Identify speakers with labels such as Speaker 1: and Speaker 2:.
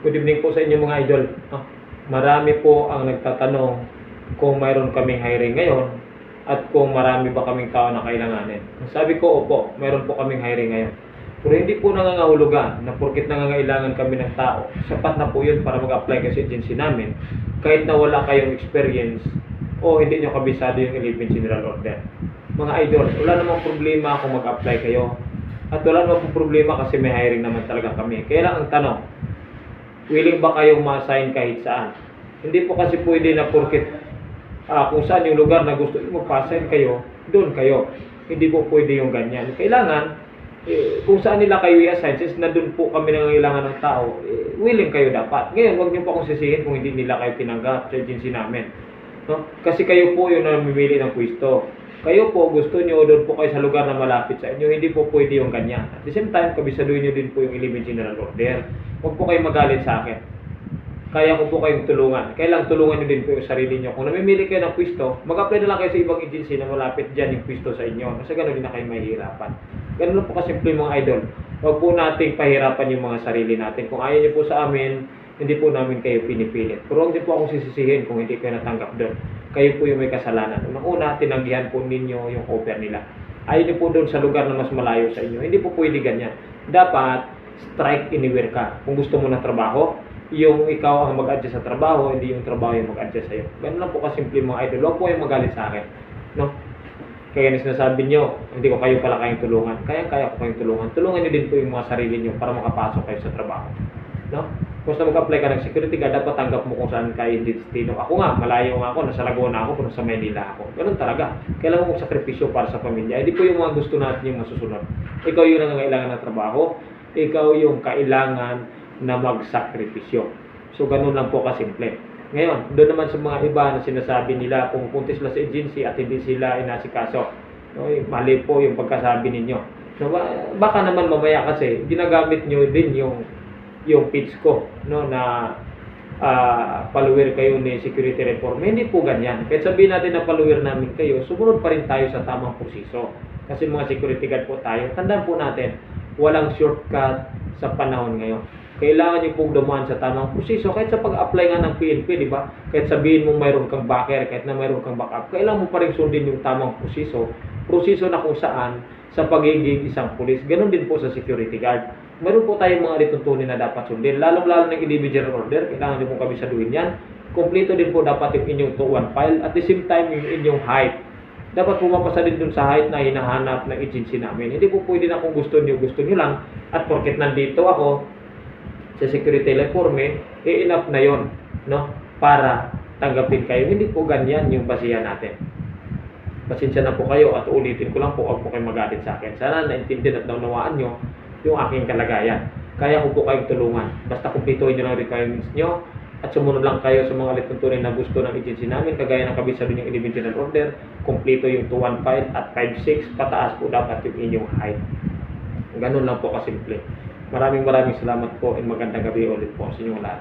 Speaker 1: Good evening po sa inyo mga idol. Ah, marami po ang nagtatanong kung mayroon kaming hiring ngayon at kung marami ba kaming tao na kailanganin. Sabi ko, opo, mayroon po kaming hiring ngayon. Pero hindi po nangangahulugan na porkit nangangailangan kami ng tao, sapat na po yun para mag-apply kasi agency namin kahit na wala kayong experience o hindi nyo kabisado yung 11 general order. Mga idol, wala namang problema kung mag-apply kayo. At wala namang problema kasi may hiring naman talaga kami. Kaya lang ang tanong, willing ba kayong ma-assign kahit saan? Hindi po kasi pwede na porkit ah, kung saan yung lugar na gusto nyo magpa-assign kayo, doon kayo. Hindi po pwede yung ganyan. Kailangan, eh, kung saan nila kayo i-assign, since na doon po kami nangangailangan ng tao, eh, willing kayo dapat. Ngayon, huwag niyo pa akong sisihin kung hindi nila kayo tinanggap sa agency namin. No? Kasi kayo po yung namimili ng pwesto. Kayo po, gusto nyo doon po kayo sa lugar na malapit sa inyo, hindi po pwede yung ganyan. At the same time, kabisaduhin nyo din po yung 11 General Order. Huwag po kayo magalit sa akin. Kaya ko po kayong tulungan. Kailang tulungan nyo din po yung sarili nyo. Kung namimili kayo ng pwesto, mag-apply na lang kayo sa ibang agency na malapit dyan yung pwesto sa inyo. Kasi gano'n din na kayo mahihirapan. Ganun lang po kasimple mga idol. Huwag po nating pahirapan yung mga sarili natin. Kung ayaw nyo po sa amin, hindi po namin kayo pinipilit. Pero huwag po akong sisisihin kung hindi kayo natanggap doon. Kayo po yung may kasalanan. Unang-una, tinanggihan po ninyo yung offer nila. Ayaw nyo po doon sa lugar na mas malayo sa inyo. Hindi po pwede ganyan. Dapat, strike anywhere ka. Kung gusto mo ng trabaho, yung ikaw ang mag-adjust sa trabaho, hindi yung trabaho yung mag-adjust sa'yo. Ganun lang po kasimple mga idol. Huwag po yung magalit sa akin. No? Kaya na sinasabi nyo, hindi ko kayo pala kayong tulungan. Kaya kaya ko kayong tulungan. Tulungan nyo din po yung mga sarili nyo para makapasok kayo sa trabaho. No? Kung sa mag-apply ka ng security guard, dapat tanggap mo kung saan kayo destino. Ako nga, malayo nga ako, nasa Laguna ako, pero sa Manila ako. Ganun talaga. Kailangan mo sakripisyo para sa pamilya. Hindi po yung mga gusto natin yung masusunod. Ikaw yung nangangailangan ng trabaho, ikaw yung kailangan na magsakripisyo. So, ganun lang po kasimple. Ngayon, doon naman sa mga iba na sinasabi nila, pumupunti sila sa agency at hindi sila inasikaso. Eh, mali po yung pagkasabi ninyo. So, ba- baka naman mamaya kasi, ginagamit nyo din yung yung pitch ko no na ah follower kayo ni security reform hindi po ganyan kahit sabihin natin na follower namin kayo sumunod pa rin tayo sa tamang proseso kasi mga security guard po tayo tandaan po natin walang shortcut sa panahon ngayon kailangan nyo pong dumaan sa tamang proseso kahit sa pag-apply nga ng PNP di ba kahit sabihin mo mayroon kang backer kahit na mayroon kang backup kailangan mo pa rin sundin yung tamang proseso proseso na kung saan sa pagiging isang pulis ganun din po sa security guard meron po tayong mga lituntunin na dapat sundin. Lalong-lalo ng individual order, kailangan din po kabisaduhin yan. Kompleto din po dapat yung inyong 2-1 file. At the same time, yung inyong height. Dapat pumapasa din dun sa height na hinahanap ng agency namin. Hindi po pwede na kung gusto nyo, gusto nyo lang. At porket nandito ako sa security reforme, eh enough na yon no? Para tanggapin kayo. Hindi po ganyan yung basihan natin. Pasensya na po kayo at ulitin ko lang po, huwag po kayo magalit sa akin. Sana naintindihan at naunawaan nyo yung aking kalagayan. Kaya ko po kayong tulungan. Basta kumpletuhin nyo lang requirements nyo at sumunod lang kayo sa mga lituntunin na gusto ng agency namin. Kagaya ng kabisado yung individual order, kumpleto yung 215 at 56, pataas po dapat yung inyong height. Ganun lang po kasimple. Maraming maraming salamat po and magandang gabi ulit po sa inyong lahat.